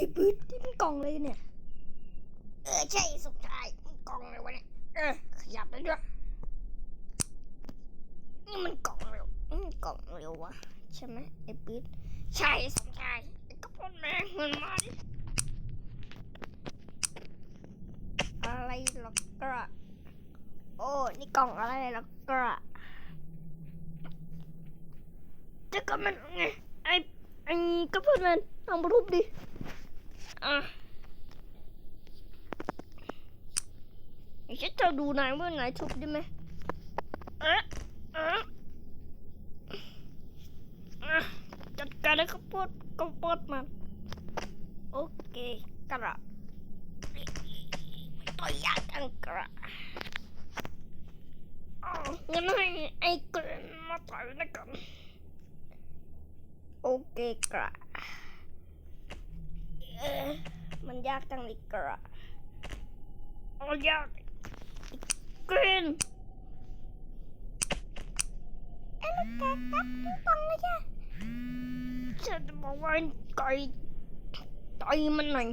ฮ้ยปืดนี่มันกล่องเลยเนี่ย เออใช่สุดท้ายมันกล่องเลยวะเนี่ย เออขยับได้ด้วย นี่มันกล่องเร็วนี่มันกล่องเร็ววะใช่ไหมไอ้ปืดใช่สมชายไอ้กระป๋องแม่งมันมาดิอะไรหรอกกระโอ้ นี่กล่องอะไรหรอกกระจะก็มันไงไอ้ไอ้ก็เพื่อนมันลองมารูปดิ อะฉันจะดูนายว่านายทุบได้ไหมเอ๊ะเอ๊ะอะจัดการเลยข้าวโพดข้าวโพดมัน โอเคกระต่อยยากจังกระงั้นให้ไอ้กระมาต่อยนะกันโอเคกระ มันยากจังเลยกระโอ้ยากกรีนไอ้ลูกแกะตับปิงปองเลยจ้ะฉันจะบอกว่าไก่ต่อยมันหน่อย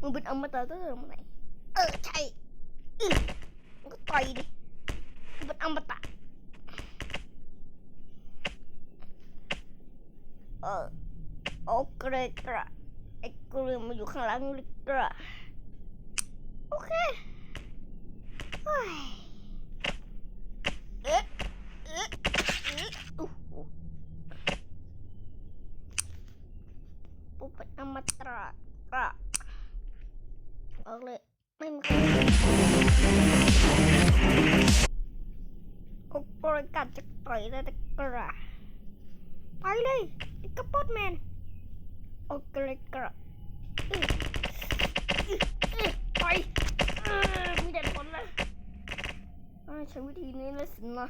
มึงเป็นอมตะตั้งแต่เมื่อไหร่เออใช่อือมึงก็ต่อยดิมึงเป็นอมตะเออโอเคกระไอ้กลืมมาอยู่ข้างหลังลยกระโอเคเฮ้ยเอ๊ะเอ๊ะเอ๊ะอู้หูปุ๊บเป็นอมตะกระ ออกเลย ไม่มีใครโอเคกัดจะปล่อยแล้แต่กระไปเลยกระป๋องแมนโอเคกระไปมีแต่ผลเลยอ่าใช้วิธีนี้เลยสินะ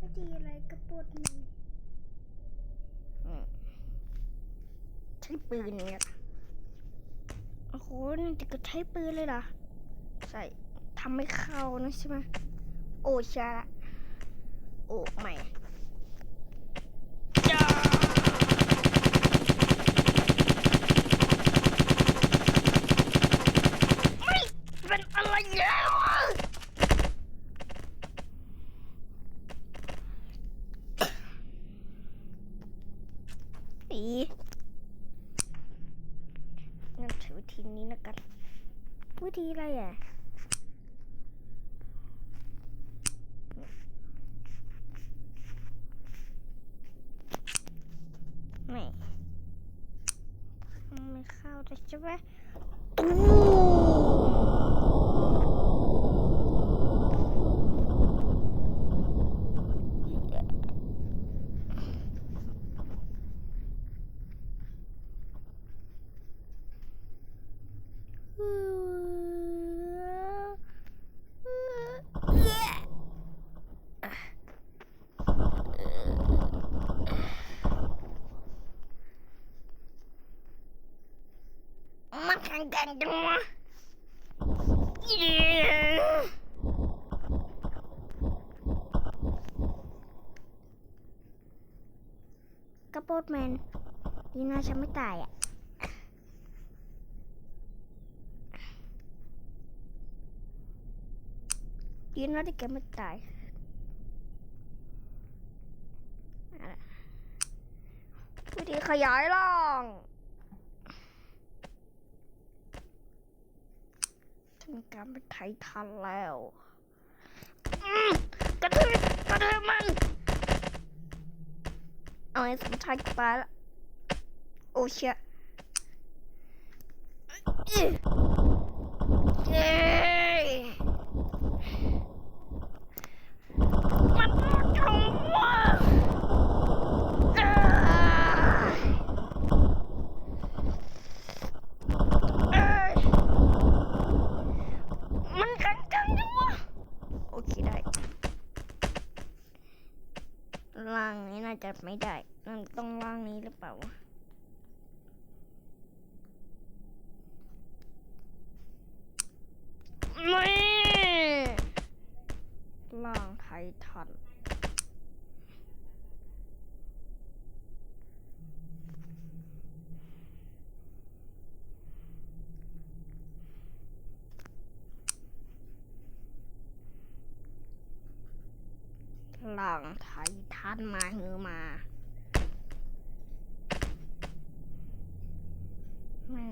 วิธีอะไรกระป๋องแมนใช้ปืนเนี่ย อ้โหนี่จะก็ใช้ปืนเลยเหรอ ใส่ทำไม่เข้านะใช่ไหมโอ้ชาละโอ้ไม่ จ้าไม่เป็นอะไรแล้วอะอีงั้นใช้วิธี นี้นะกันวิธีอะไรอะไม่ไม่เข้าเลยใช่ไหมมันแข็งแกร่ง จังวะเย้กระโปดแมนดีนะฉันไม่ตายอะดีนะที่แกไม่ตายวิธีขยายร่าง ถึงการเป็นไททันแล้วอืมกระทืบกระทืบมันเอาไอ้สมชายตายละโอ้เชี่ยอื้อเย้มันรักจังวะอ้าเอ้ย มันแข็งจังจังวะโอเคได้ ล่างนี้น่าจะไม่ได้นั่นต้องล่างนี้หรือเปล่าไม่ล่างไททัน ลังไททันมาเฮือมาไม่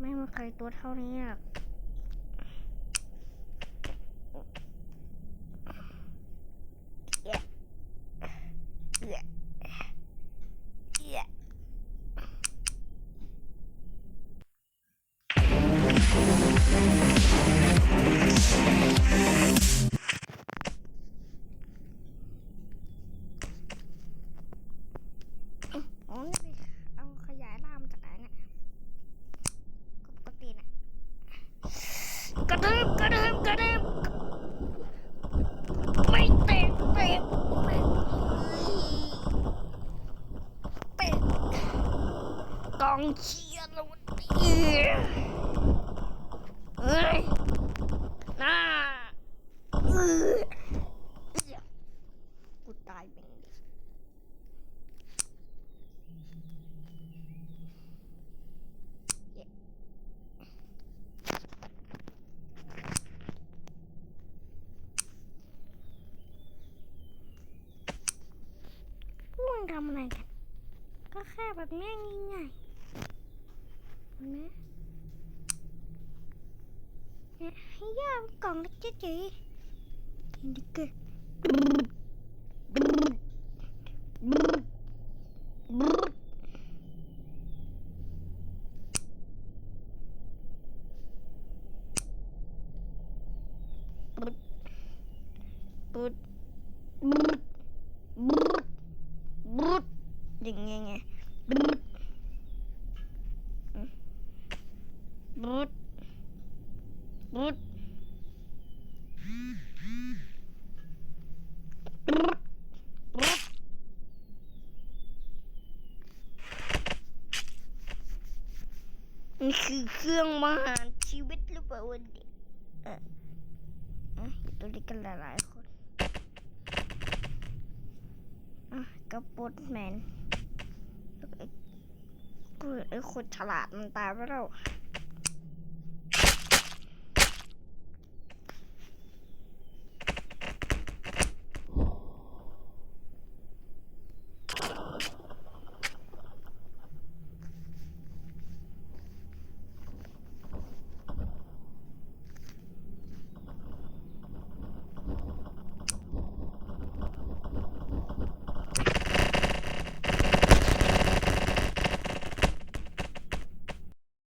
ไม่มีใครตัวเท่านี้หรอก โอ้ยเอาขยายล่ามจากไหนเนี่ยปกติน่ะกระดึบกระดึบกระดึบไม่เตะเตะเตะเตะกองเชียร์ล้ววันนี้เฮ้ยน่าเออเหี้ยกูตายเป็นดิ พวกมึง ทำอะไรกัน ก็แค่แบบนี้ง่ายๆนไหมเนี่ยให้ย่ากล่องเล็กๆจีเห็นดิเกอร์ปุ๊ดปุ๊ดปุ๊ด บุ๊ด อย่างเงี้ยไงบุ๊ดบุ๊ดบุ๊ดนี่คือเครื่องมหารชีวิตหรือเปล่าวันนี้เออเอะอยู่ตัวนี้กันหลายๆคนอะกระปุดแมน ไอ้คนฉลาดมันตายไปแล้ว